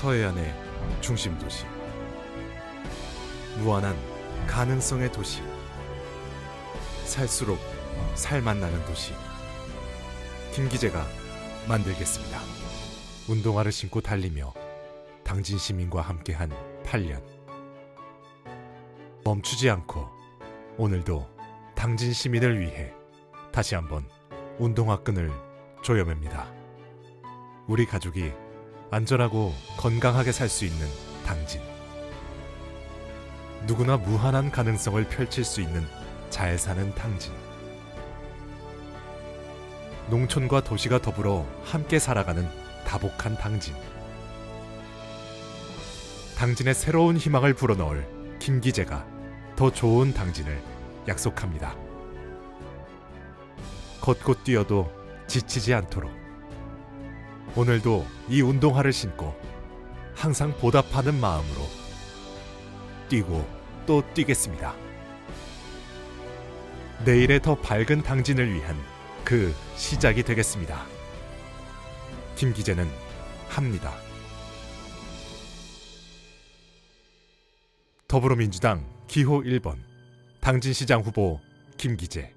서해안의 중심 도시. 무한한 가능성의 도시. 살수록 살맛 나는 도시. 김기재가 만들겠습니다. 운동화를 신고 달리며 당진 시민과 함께한 8년. 멈추지 않고 오늘도 당진 시민을 위해 다시 한번 운동화 끈을 조여맵니다. 우리 가족이 안전하고 건강하게 살 수 있는 당진. 누구나 무한한 가능성을 펼칠 수 있는 잘 사는 당진. 농촌과 도시가 더불어 함께 살아가는 다복한 당진. 당진의 새로운 희망을 불어넣을 김기재가 더 좋은 당진을 약속합니다. 걷고 뛰어도 지치지 않도록. 오늘도 이 운동화를 신고 항상 보답하는 마음으로 뛰고 또 뛰겠습니다. 내일의 더 밝은 당진을 위한 그 시작이 되겠습니다. 김기재는 합니다. 더불어민주당 기호 1번 당진시장 후보 김기재